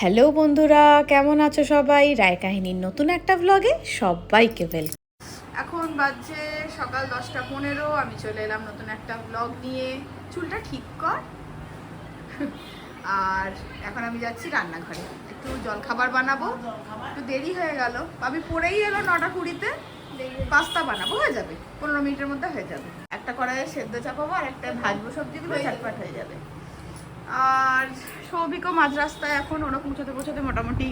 Hello বন্ধুরা কেমন আছো সবাই? রায় কাহিনীর নতুন একটা ব্লগে সবাইকে ওয়েল এখন বাজছে সকাল দশটা পনেরো আমি চলে এলাম নতুন একটা ব্লগ নিয়ে। চুলটা ঠিক কর। আর এখন আমি যাচ্ছি রান্নাঘরে। একটু জলখাবার বানাবো। একটু দেরি হয়ে গেল। আমি পড়েই এলো নটা কুড়িতে। পাস্তা বানাবো হয়ে যাবে। পনেরো মিনিটের মধ্যে হয়ে যাবে। একটা কড়াইয়ে সেদ্ধ চাপাবো আর একটা ভাজবো সবজিগুলো ঝটপট হয়ে যাবে। আর সৌভিকও মাঝ রাস্তায় এখন ওরা পৌঁছাতে পৌঁছাতে মোটামুটি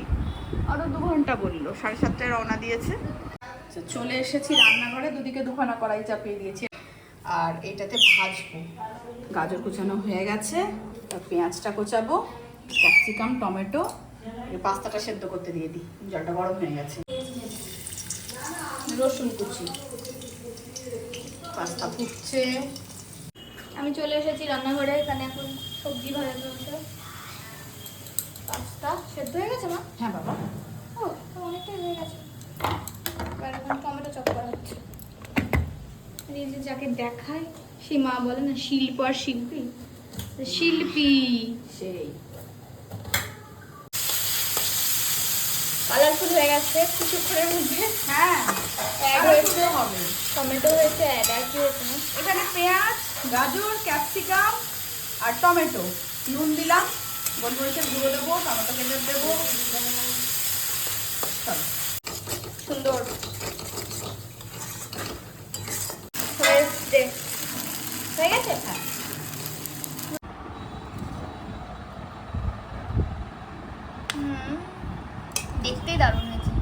আরও দু ঘণ্টা বলল, সাড়ে সাতটায় রওনা দিয়েছে। চলে এসেছি রান্নাঘরে, দুদিকে দুখানা কড়াই চাপিয়ে দিয়েছি। আর এটাতে ভাজবো। গাজর কুচানো হয়ে গেছে পেঁয়াজটা কোচাবো, ক্যাপসিকাম, টমেটো পাস্তাটা সেদ্ধ করতে দিয়ে দিই, জলটা গরম হয়ে গেছে। রসুন কুচি। পাস্তা ফুটছে। আমি চলে এসেছি রান্নাঘরে, এখানে এখন সবজি ভাজা চলছে। পাস্তা সেদ্ধ হয়ে গেছে মা? হ্যাঁ বাবা। ও অনেকটাই হয়ে গেছে। এবার এখন টমেটো চপ করা হচ্ছে যে যাকে দেখায় সে মা বলে না শিল্প আর শিল্পী। শিল্পী। সেই। কালারফুল হয়ে গেছে কিছুক্ষণের মধ্যে। হ্যাঁ অ্যাড হয়েছে টমেটো হয়েছে অ্যাড আর কি হয়েছে। এখানে পেঁয়াজ গাজর ক্যাপসিকাম আর টমেটো। নুন দিলাম গোলমরিচের গুঁড়ো দেবো টমেটো কেটে দেবো। সুন্দর। হয়ে গেছে? হ্যাঁ। দেখতেই দারুণ হয়েছে।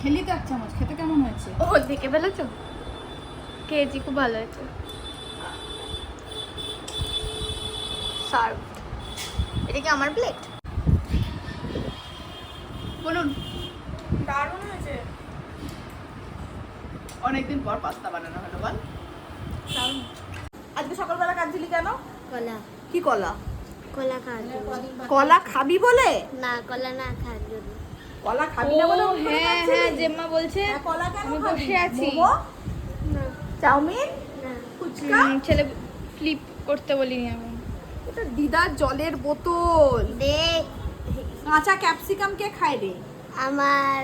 খেলি তো এক চামচ খেতে কেমন হয়েছে? ও দেখে ফেলেছো? খেয়েছি খুব ভালো হয়েছে। সার্ভ এটা কি আমার প্লেট বলুন। দারুণ হয়েছে। অনেকদিন পর পাস্তা বানানো হলো বল। আজকে সকালবেলা কাঁদছিলি কেন? কলা। কি কলা? কলা খাওয়ার কলা খাবি বলে? না কলা না খাওয়ার জন্য। কলা খাবি না বলে হ্যাঁ হ্যাঁ জেম্মা বলছে হ্যাঁ, কলা কেন? বসে আছি। চাউমিন? ফুচকা? ছেলে ফ্লিপ করতে বলিনি আমি। এটা দিদার জলের বোতল। দে। কাঁচা ক্যাপসিকাম কে খায় রে? আমার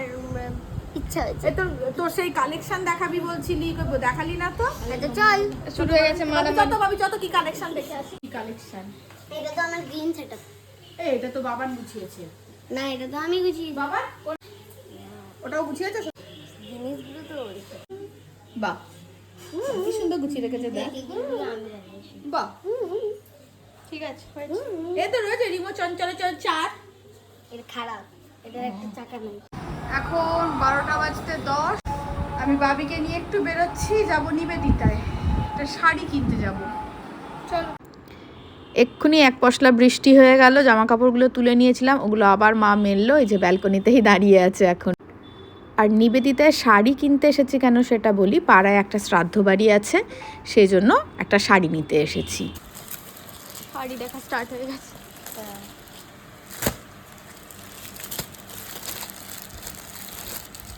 ইচ্ছা হয়েছে। তোর তোর সেই কালেকশন দেখাবি বলছিলি দেখালি না তো? আচ্ছা চল। শুরু হয়ে গেছে বাবু যত মারামারি যত কি কালেকশন দেখে। আসি কি কালেকশন এটা তো আমার গ্রিন সেটআপ এই এটা তো বাবার গুছিয়েছে। না এটা তো আমি গুছিয়ে বাবা ওটাও গুছিয়েছে? জিনিসগুলো তো বাহ। কি সুন্দর গুছিয়ে রেখেছে দেখ। বাহ। ঠিক আছে এ তো রয়েছে রিমো চঞ্চল চল চার। এটা খারাপ এটা একটা চাকা নেই। এখন বারোটা বাজতে দশ। আমি বাবিকে নিয়ে একটু বেরোচ্ছি যাব নিবেদিতায়। একটা শাড়ি কিনতে যাব। চলো। এক্ষুনি এক পশলা বৃষ্টি হয়ে গেল জামা কাপড়গুলো তুলে নিয়েছিলাম ওগুলো আবার মা মেললো এই যে ব্যালকনিতেই দাঁড়িয়ে আছে এখন। আর নিবেদিতায় শাড়ি কিনতে এসেছি কেন সেটা বলি পাড়ায় একটা শ্রাদ্ধ বাড়ি আছে সেই জন্য একটা শাড়ি নিতে এসেছি। শাড়ি দেখা স্টার্ট হয়ে গেছে।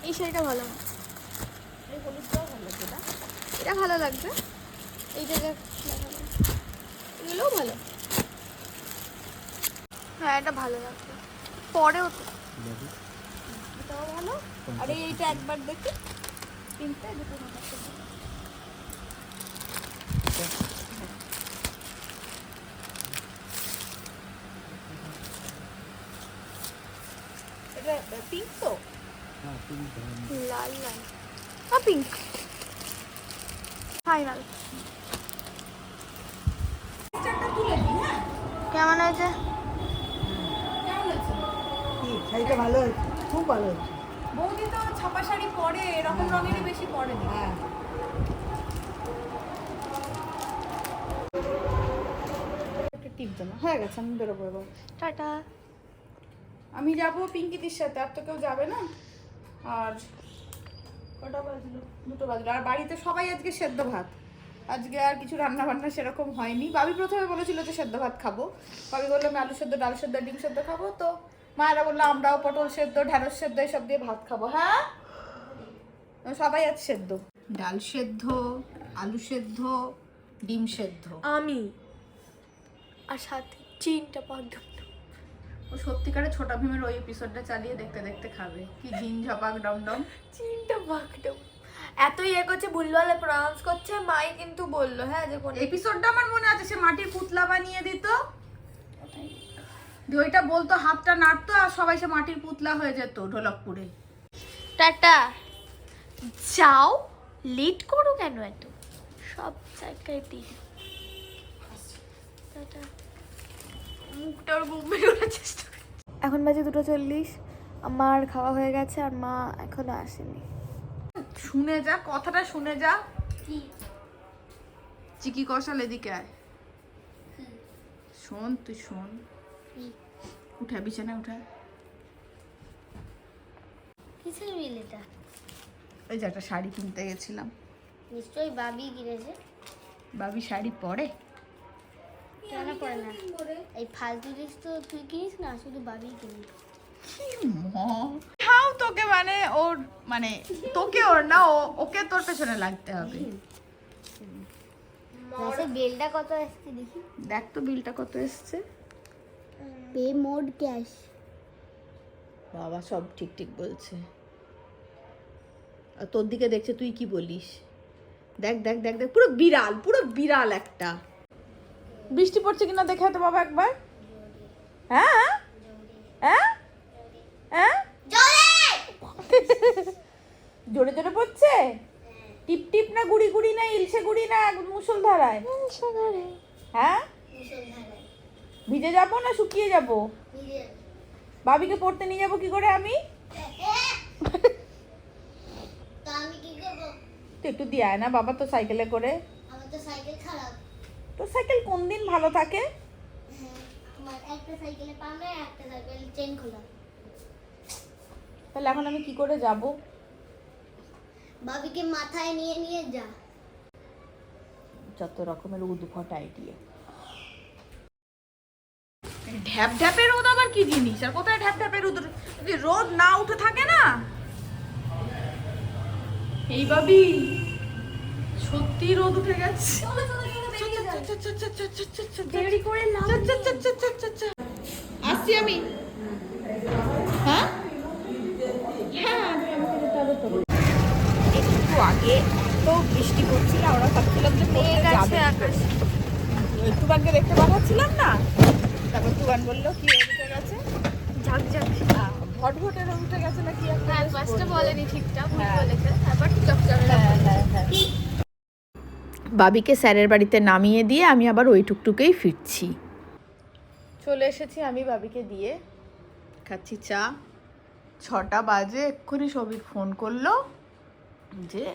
এই শাড়িটা ভালো এই হলুদটাও ভালো লাগছে না এটা ভালো লাগবে। এই জায়গায় এগুলোও ভালো। হ্যাঁ এটা ভালো লাগবে পরেও তো। এটাও ভালো। আর এইটা একবার দেখি। তিনটে দুটো মাথা এটা পিঙ্ক তো লাল লাল। হ্যাঁ? পিঙ্ক ফাইনাল কেমন হয়েছে? শাড়িটা ভালো হয়েছে? খুব ভালো হয়েছে। বৌদি তো ছাপা শাড়ি পরে এরকম রঙেরই বেশি পরে হ্যাঁ। টিপ দেবো। হয়ে গেছে আমি বেরোবো এবার। টাটা। আমি যাব পিঙ্কিদির সাথে আর তো কেউ যাবে না? আর কটা বাজলো? দুটো বাজলো। আর বাড়িতে সবাই আজকে সেদ্ধ ভাত। আজকে আর কিছু রান্না বান্না সেরকম হয়নি। বাবি প্রথমে বলেছিল যে সেদ্ধ ভাত খাব। বাবি বলল, আমি আলু সেদ্ধ, ডাল সেদ্ধ, ডিম সেদ্ধ খাব। তো মায়েরা বলল, আমরাও পটল সেদ্ধ, ঢ্যাঁড়স সেদ্ধ, এসব দিয়ে ভাত খাব। হ্যাঁ? সবাই আজ সেদ্ধ। ডাল সেদ্ধ, আলু সেদ্ধ, ডিম সেদ্ধ। আমি আর সাথে চিনটা পদ্ম ও সত্যিকারে ছোটা ভীমের ওই এপিসোডটা চালিয়ে দেখতে দেখতে খাবে। কি ঝিন ঝপাক ডমডম। চিনটা বাকডম এত ইয়ে করছে ভুলভালে প্রনাউন্স করছে মাই কিন্তু বলল হ্যাঁ যে কোন এপিসোডটা আমার মনে আছে সে মাটির পুতলা বানিয়ে দিত। দিয়ে ওইটা বলতো হাতটা নাড়তো আর সবাই সে মাটির পুতলা হয়ে যেত ঢোলকপুরে। টাটা। যাও লেট করো কেন এত? সব জায়গায় দিই টাটা। মুখটা ওর ঘুম বেরোনোর চেষ্টা এখন বাজে দুটো চল্লিশ আমার খাওয়া হয়ে গেছে আর মা এখনও আসেনি। শুনে যা কথাটা শুনে যা। চিকি কষাল এদিকে আয়। শোন তুই শোন। উঠা বিছানা উঠা। কিসের বিল এটা ওই যে একটা শাড়ি কিনতে গেছিলাম। নিশ্চয়ই বাবি কিনেছে। বাবি শাড়ি পরে? কেন করে না। এই ফালতু জিনিস তো তুই কিনিস না? শুধু বাবি কিনিস হাও তোকে মানে ওর মানে তোকে ওর না ও ওকে তোর পেছনে লাগতে হবে। বিলটা কত আসছে দেখি। দেখ তো বিলটা কত এসছে। Pay mode cash. বাবা সব ঠিক ঠিক বলছে। আর তোর দিকে দেখছে তুই কি বলিস? দেখ দেখ দেখ দেখ পুরো বিড়াল পুরো বিড়াল একটা। বৃষ্টি পড়ছে কিনা দেখে তো বাবা একবার। হ্যাঁ? হ্যাঁ? হ্যাঁ? জোরে জোরে পড়ছে? টিপ টিপ না গুড়ি গুড়ি না ইলশে গুড়ি না মুসল ধারায় হ্যাঁ? ভিজে যাব না শুকিয়ে যাব? ভাবিকে পড়তে নিয়ে যাব কি করে আমি? একটু দিয়ে না বাবা তো সাইকেলে করে। আমার তো সাইকেল খারাপ। তোর সাইকেল কোন দিন ভালো থাকে? একটা সাইকেলে পামে একটা সাইকেল চেন খোলা। তাহলে এখন আমি কি করে যাব? বাবিকে মাথায় নিয়ে নিয়ে যা। যত রকমের উদ্ভট আইডিয়া ঢ্যাপ ঢ্যাপের রোদ আবার কি জিনিস? আর কোথায় ঢ্যাপ ঢ্যাপের রোদ? যদি রোদ না উঠে থাকে না? এই বাবি সত্যি রোদ উঠে গেছে। দেরি করে আসছি আমি। হ্যাঁ? হ্যাঁ একটু আগে তো বৃষ্টি পড়ছিল আমরা ভাবছিলাম যে পড়তে যাবে। একটু আগে দেখতে পাঠাচ্ছিলাম না? তারপর তুয়ান বলল কি উঠে গেছে? ঝাঁক ঝাঁক আহ, ভটভটে রোদ উঠে গেছে না কি একটা হ্যাঁ বেশ বলেনি ঠিকঠাক হ্যাঁ। বলেছে। তারপর চকচকে হ্যাঁ, হ্যাঁ, হ্যাঁ। বাবিকে স্যারের বাড়িতে নামিয়ে দিয়ে আমি আবার ওই টুকটুকেই ফিরছি। চলে এসেছি আমি বাবিকে দিয়ে। খাচ্ছি চা। ছটা বাজে, এক্ষুনি সবিক ফোন করল যে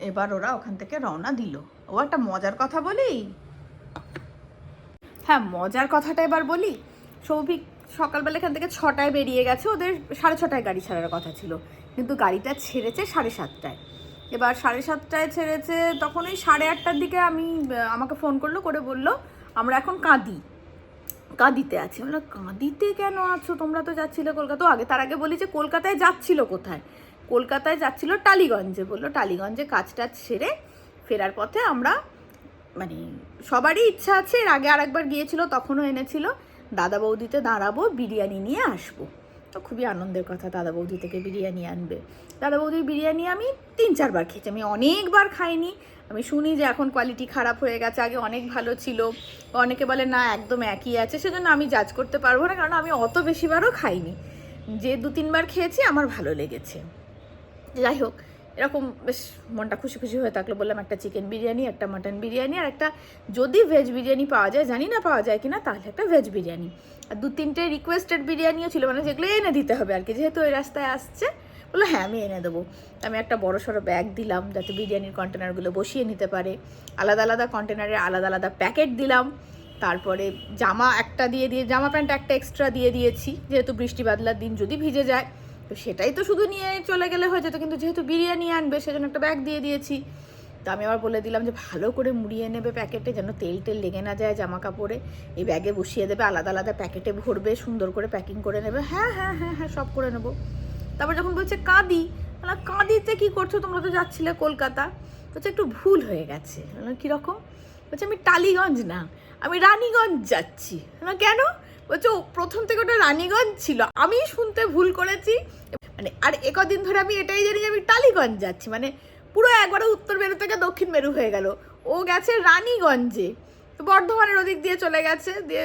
এবার ওরা ওখান থেকে রওনা দিল। ও একটা মজার কথা বলি? হ্যাঁ মজার কথাটা এবার বলি। সৌভিক সকালবেলা এখান থেকে ছটায় বেরিয়ে গেছে। ওদের সাড়ে ছটায় গাড়ি ছাড়ার কথা ছিল। কিন্তু গাড়িটা ছেড়েছে সাড়ে সাতটায়। এবার সাড়ে সাতটায় ছেড়েছে, তখন ওই সাড়ে আটটার দিকে আমি আমাকে ফোন করল, করে বলল, আমরা এখন কাঁদি। কাঁদিতে আছি। আমরা কাঁদিতে কেন আছো? তোমরা তো যাচ্ছিলে কলকাতা আগে, তার আগে বলি যে কলকাতায় যাচ্ছিল কোথায়? কলকাতায় যাচ্ছিল টালিগঞ্জে। বলল, টালিগঞ্জে কাজ টাজ সেরে ফেরার পথে আমরা মানে সবারই ইচ্ছা আছে। এর আগে আরেকবার গিয়েছিল, তখনও এনেছিল। দাদা বৌদিতে দাঁড়াবো, বিরিয়ানি নিয়ে আসব। তো খুবই আনন্দের কথা, দাদা বৌদি থেকে বিরিয়ানি আনবে। দাদা বৌদির বিরিয়ানি আমি তিন, চারবার খেয়েছি, আমি অনেকবার খাইনি। আমি শুনি যে এখন কোয়ালিটি খারাপ হয়ে গেছে, আগে অনেক ভালো ছিল। অনেকে বলে, না, একদম একই আছে। সেজন্য আমি জাজ করতে পারব না, কারণ আমি অত বেশিবারও খাইনি। যে দু, তিনবার খেয়েছি, আমার ভালো লেগেছে। যাই হোক এরকম বেশ মনটা খুশি খুশি হয়ে থাকল, বললাম একটা চিকেন বিরিয়ানি, একটা মাটন বিরিয়ানি আর একটা যদি ভেজ বিরিয়ানি পাওয়া যায়, জানি না পাওয়া যায় কিনা, তাহলে একটা ভেজ বিরিয়ানি। আর দু তিনটে রিকোয়েস্টেড বিরিয়ানিও ছিল মানে যেগুলো এনে দিতে হবে আর কি, যেহেতু ওই রাস্তায় আসছে, বলল হ্যাঁ আমি এনে দেবো। আমি একটা বড় সড়ো ব্যাগ দিলাম, যাতে বিরিয়ানির কন্টেনারগুলো বসিয়ে নিতে পারে। আলাদা আলাদা কন্টেনারে আলাদা আলাদা প্যাকেট দিলাম। তারপরে জামা একটা দিয়ে দিয়ে, জামা প্যান্ট একটা এক্সট্রা দিয়ে দিয়েছি, যেহেতু বৃষ্টি বাদলার দিন যদি ভিজে যায়। তো সেটাই তো শুধু নিয়ে চলে গেলে হয়ে যেত। কিন্তু যেহেতু বিরিয়ানি আনবে, সেজন্য একটা ব্যাগ দিয়ে দিয়েছি। তো আমি আবার বলে দিলাম যে ভালো করে মুড়িয়ে নেবে প্যাকেটে, যেন তেল টেল লেগে না যায় জামা কাপড়ে এই ব্যাগে বসিয়ে দেবে, আলাদা আলাদা প্যাকেটে ভরবে, সুন্দর করে প্যাকিং করে নেবে। হ্যাঁ হ্যাঁ হ্যাঁ হ্যাঁ সব করে নেব। তারপর যখন বলছে কাঁদি, বললাম, কাঁদিতে কী করছ? তোমরা তো যাচ্ছিলে কলকাতা। বলছে, একটু ভুল হয়ে গেছে। কীরকম? বলছে, আমি টালিগঞ্জ না, আমি রানীগঞ্জ যাচ্ছি। কেন? বলছে প্রথম থেকে ওটা রানীগঞ্জ ছিল আমি শুনতে ভুল করেছি। মানে আর একদিন ধরে আমি এটাই জানি যে আমি টালিগঞ্জ যাচ্ছি মানে পুরো একবারে উত্তর মেরু থেকে দক্ষিণ মেরু হয়ে গেল। ও গেছে রানীগঞ্জে। তো বর্ধমানের ওদিক দিয়ে চলে গেছে, দিয়ে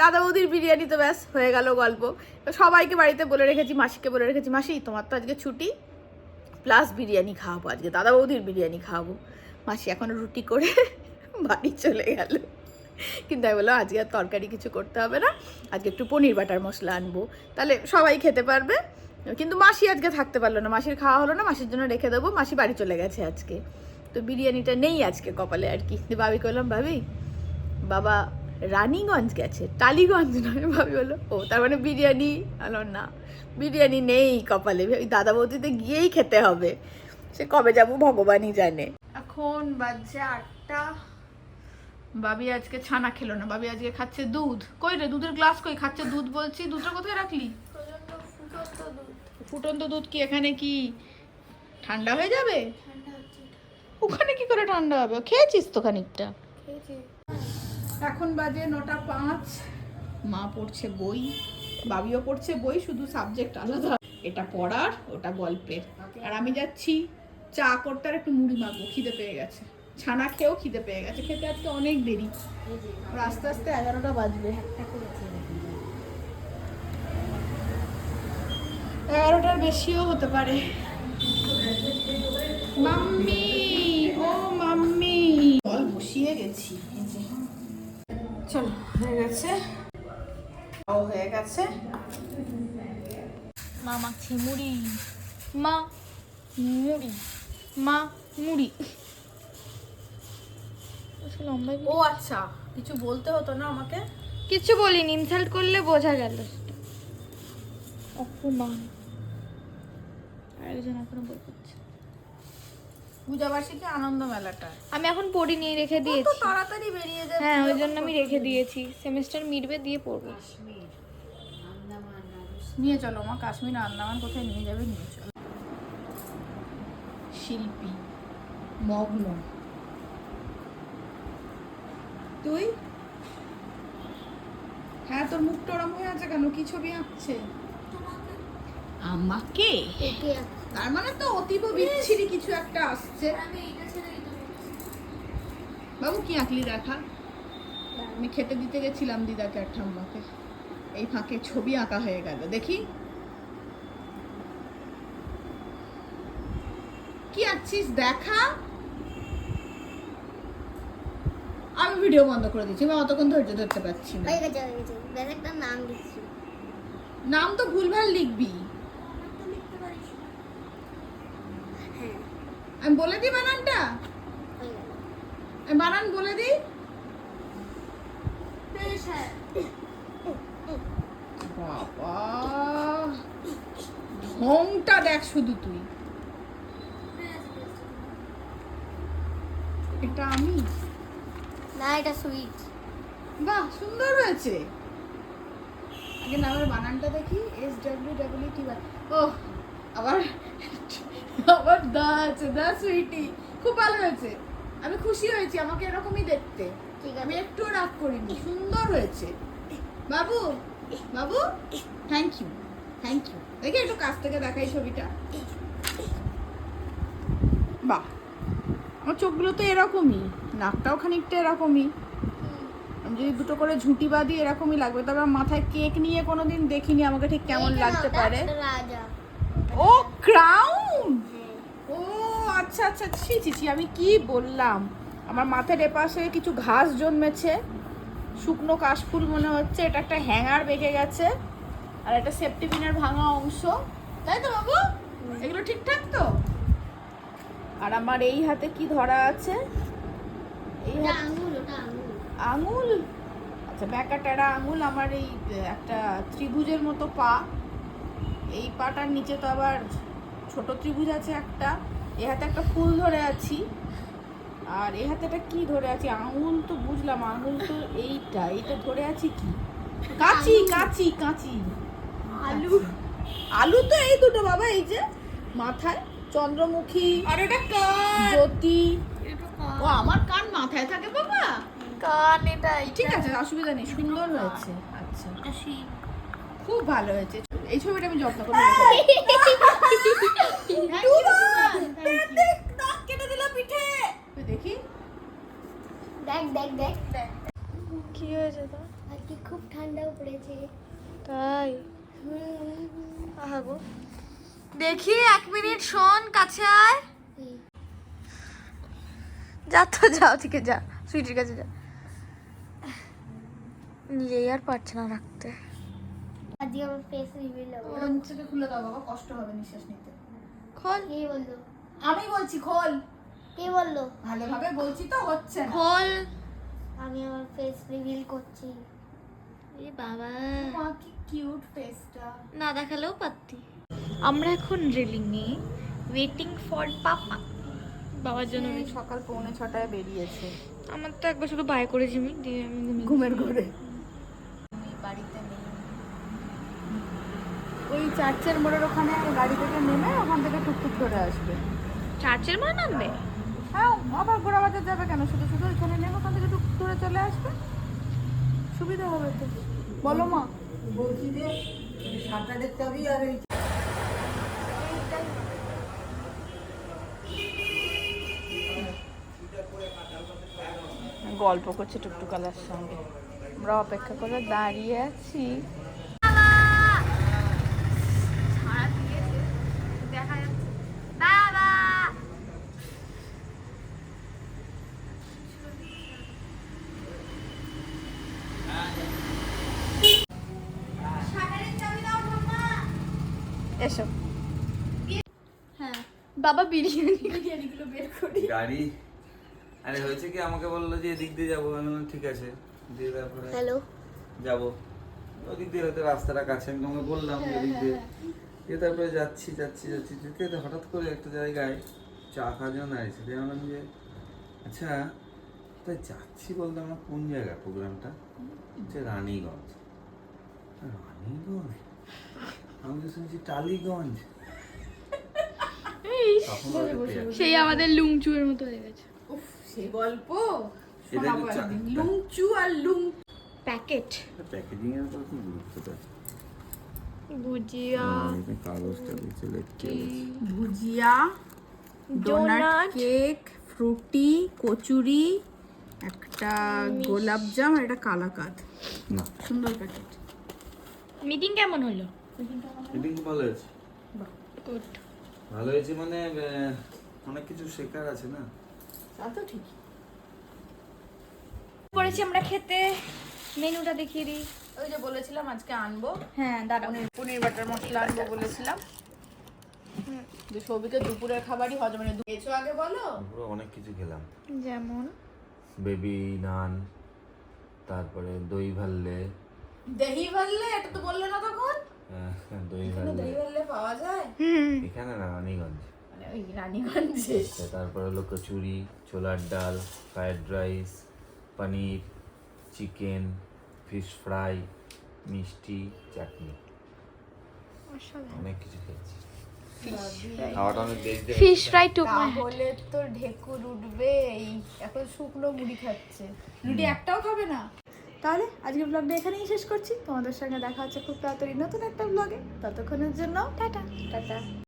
দাদা বৌদির বিরিয়ানি তো ব্যাস হয়ে গেল গল্প। সবাইকে বাড়িতে বলে রেখেছি, মাসিকে বলে রেখেছি, মাসি, তোমার তো আজকে ছুটি প্লাস বিরিয়ানি খাওয়াবো আজকে দাদা বৌদির বিরিয়ানি খাওয়াবো। মাসি এখন রুটি করে বাড়ি চলে গেল। কিন্তু আমি বললাম, আজকে আর তরকারি কিছু করতে হবে না। আজকে একটু পনির বাটার মশলা আনব। তাহলে সবাই খেতে পারবে। কিন্তু মাসি আজকে থাকতে পারল না। মাসির খাওয়া হলো না, মাসির জন্য রেখে দেবো। মাসি বাড়ি চলে গেছে আজকে। তো বিরিয়ানিটা নেই আজকে কপালে আর কি। ভাবি করলাম ভাবি, বাবা রানীগঞ্জ গেছে। টালিগঞ্জ নয়, ভাবি বলো ও, তার মানে বিরিয়ানি? আলো না, বিরিয়ানি নেই কপালে। দাদা বৌদিতে গিয়েই খেতে হবে। সে কবে যাব ভগবানই জানে। এখন বাজছে আটটা। বাবি আজকে ছানা খেলো না, বাবি আজকে খাচ্ছে দুধ। কই রে, দুধের গ্লাস কই? খাচ্ছে দুধ বলছি, দুধটা কোথায় রাখলি? ফুটন্ত দুধ কি এখানে কি ঠান্ডা হয়ে যাবে? ওখানে কি করে ঠান্ডা হবে? খেয়েছিস তো খানিকটা? এখন বাজে নটা পাঁচ, মা পড়ছে বই, বাবিও পড়ছে বই, শুধু সাবজেক্ট আলাদা। এটা পড়ার, ওটা গল্পের। আর আমি যাচ্ছি চা করতে, আর একটু মুড়ি মাখবো, খিদে পেয়ে গেছে। ছানা খেয়েও খিদে পেয়ে গেছে, খেতে আজকে অনেক দেরি। আস্তে আস্তে এগারোটা বাজবে। এগারোটার বেশিও হতে পারে। মাম্মি, ও মাম্মি। জল বসিয়ে গেছি। চলো, হয়ে গেছে। ও হয়ে গেছে। মা মাখছে মুড়ি। মা মুড়ি। মা মুড়ি। লম্বাই ও আচ্ছা কিছু বলতে হতো না আমাকে? কিছু বলিনি ইনসাল্ট করলে বোঝা গেল। অপমান। আরেকজন এখনও বই করছে পূজাবার্ষিকী আনন্দ মেলাটা। আমি এখন পড়ি নিয়ে রেখে দিয়েছি। তাড়াতাড়ি বেরিয়ে যাবে হ্যাঁ ওই জন্য আমি রেখে দিয়েছি। সেমিস্টার মিটবে দিয়ে পড়ব। নিয়ে চলো মা কাশ্মীর আন্দামান কোথায় নিয়ে যাবে? নিয়ে চলো। শিল্পী মগ্ন। তুই? হ্যাঁ তোর মুখ টরম হয়ে আছে কেন? কি ছবি আঁকছে? আমাকে? তার মানে তো অতীব বিচ্ছিরি কিছু একটা আসছে। বাবু কি আঁকলি দেখা? আমি খেতে দিতে গেছিলাম দিদাকে আর ঠাম্মাকে। এই ফাঁকে ছবি আঁকা হয়ে গেল দেখি। কি আঁকছিস? দেখা আমি ভিডিও বন্ধ করে দিচ্ছি আমি অতক্ষণ ধৈর্য ধরতে পারছি না। হয়ে গেছে হয়ে গেছে ব্যাস একটা নাম লিখছি নাম তো ভুলভাল লিখবি। হ্যাঁ। আমি বলে দিই বানানটা? আমি বানান বলে দিই। হ্যাঁ। বাবা ঢংটা দেখ শুধু তুই। এটা আমি? না এটা সুইট বাহ সুন্দর হয়েছে। আগে নামের বানানটা দেখি S W W T O আবার আবার দা আছে দা সুইটি খুব ভালো হয়েছে। আমি খুশি হয়েছি আমাকে এরকমই দেখতে। ঠিক আমি একটু রাগ করিনি। সুন্দর হয়েছে। বাবু বাবু থ্যাংক ইউ থ্যাংক ইউ দেখি একটু কাছ থেকে দেখাই ছবিটা। বাহ। আমার চোখগুলো তো এরকমই নাকটাও খানিকটা এরকমই। আমি যদি দুটো করে ঝুঁটি বাঁধি এরকমই লাগবে তবে আমার মাথায় কেক নিয়ে কোনোদিন দেখিনি আমাকে ঠিক কেমন লাগতে পারে। ও ক্রাউন! ও আচ্ছা আচ্ছা ছি ছি ছি আমি কি বললাম? আমার মাথার এপাশে কিছু ঘাস জন্মেছে শুকনো কাশফুল মনে হচ্ছে এটা একটা হ্যাঙ্গার বেঁকে গেছে আর একটা সেফটি পিনের ভাঙা অংশ। তাই তো বাবু? এগুলো ঠিকঠাক তো? আর আমার এই হাতে কি ধরা আছে? এই আঙুল আচ্ছা ব্যাকাটারা আঙুল আমার এই একটা ত্রিভুজের মতো পা। এই পাটার নিচে তো আবার ছোট ত্রিভুজ আছে একটা। এ হাতে একটা ফুল ধরে আছি। আর এ হাতে একটা কি ধরে আছি? আঙুল তো বুঝলাম আঙুল তো এইটা। এইটা ধরে আছি কি? কাঁচি কাঁচি কাঁচি। আলু। আলু তো এই দুটো বাবা এই যে মাথায়। চন্দ্রমুখী আর এটা কান জ্যোতি। ও আমার কান মাথায় থাকে বাবা। কান এটাই ঠিক আছে অসুবিধা নেই সুন্দর হয়েছে। আচ্ছা। খুব ভালো হয়েছে। এই ছবিটা আমি যত্ন করে। দেখি দেখ। দেখ দেখ কি হয়েছে তো আজকে খুব ঠান্ডাও পড়েছে। তাই? হুম। আহা গো। দেখি এক মিনিট শোন কাছে আয়। যা তো যাও ঠিক আছে যা সুইটির কাছে যা। নিজেই আর পারছে না রাখতে। আজকে আমার ফেস রিভিল হবে। খুলে দাও বাবা কষ্ট হবে নিঃশ্বাস নিতে। খোল। কে বলল? আমি বলছি খোল। কে বলল? ভালোভাবে বলছি তো হচ্ছে না। খোল। আমি আমার ফেস রিভিল করছি। এ বাবা। মা কি কিউট ফেসটা না দেখালেও পারতি। আমরা এখন রেলিংয়ে ওয়েটিং ফর পাপা বাবার জন্য এই সকাল পৌনে ছটায় বেরিয়েছে। আমার তো একবার শুধু বাই করেছি আমি দিয়ে আমি ঘুমের ঘরে। বাড়িতে নেই ওই চার্চের মোড়ের ওখানে গাড়ি থেকে নেমে ওখান থেকে টুকটুক করে আসবে। চার্চের মা নামবে? হ্যাঁ আবার ঘোড়াবাজার যাবে কেন? শুধু শুধু ওইখানে নেমে ওখান থেকে টুকটুক করে চলে আসবে? সুবিধা হবে তো। বলো মা। বলছি যে সাঁতারের চাবি আর এই গল্প করছে টুকটুকালার সঙ্গে। আমরা অপেক্ষা করে দাঁড়িয়ে আছি। দেখা যাচ্ছে বাবা এসো। হ্যাঁ বাবা বিরিয়ানি বিরিয়ানিগুলো বের করি। গাড়ি। আরে হয়েছে কি আমাকে বলল যে এদিক দিয়ে যাব? আমি বললাম ঠিক আছে। দিয়ে তারপরে হ্যালো। যাব। ওদিক দিয়ে হয়তো রাস্তাটা কাছে আমি তোমাকে বললাম যে এদিক দিয়ে। দিয়ে তারপরে যাচ্ছি যাচ্ছি যাচ্ছি যেতে যেতে হঠাৎ করে একটা জায়গায় চা খাওয়ার জন্য দাঁড়িয়েছি দিয়ে ভাবলাম যে আচ্ছা তাই যাচ্ছি বলতে আমরা কোন জায়গা প্রোগ্রামটা? হচ্ছে রানীগঞ্জ। রানীগঞ্জ? আমি তো শুনছি টালিগঞ্জ। সেই আমাদের লুংচুয়ের মতো হয়ে গেছে উফ সে গল্প শোনাবো একদিন। লুংচু আর লুং প্যাকেট। প্যাকেজিং এর উপর কি গুরুত্বটা? ভুজিয়া এটা কাগজটা দিচ্ছে bhujia donut donut cake Frooti kachori একটা গোলাপ জাম আর একটা কালাকাদ না। সুন্দর প্যাকেট মিটিং কেমন হলো? ভালো হয়েছে। ভালো হয়েছে মানে অনেক কিছু শেখার আছে না? তা তো ঠিক। পড়েছি আমরা খেতে। মেনুটা দেখিয়ে দিই। ওই যে বলেছিলাম আজকে আনব। হ্যাঁ দাঁড়াও পনির বাটার মশলা আনব বলেছিলাম। যে সবিকে দুপুরের খাবারই হজম মানে খেয়েছো আগে বলো? পুরো অনেক কিছু খেলাম। যেমন? বেবি নান তারপরে দই ভাল্লে। দহি ভাল্লে? এটা তো বললে না তখন। আহ, দই এখানে ভাল্লে। দহি ভাল্লে পাওয়া যায়? এখানে না রানীগঞ্জ। ওই রানীগঞ্জে। আচ্ছা, তারপরে হলো কচুরি ছোলার ডাল fried rice paneer chicken fish fry মিষ্টি চাটনি। অনেক কিছু খেয়েছি। ফিশ ফ্রাই টু তাহলে তো ঢেকুর উঠবে এই এখন শুকনো মুড়ি খাচ্ছে। রুটি একটাও খাবে না? তাহলে আজকের ব্লগটা এখানেই শেষ করছি। তোমাদের সঙ্গে দেখা হচ্ছে খুব তাড়াতাড়ি নতুন একটা ব্লগে ততক্ষণের জন্য টাটা। টাটা।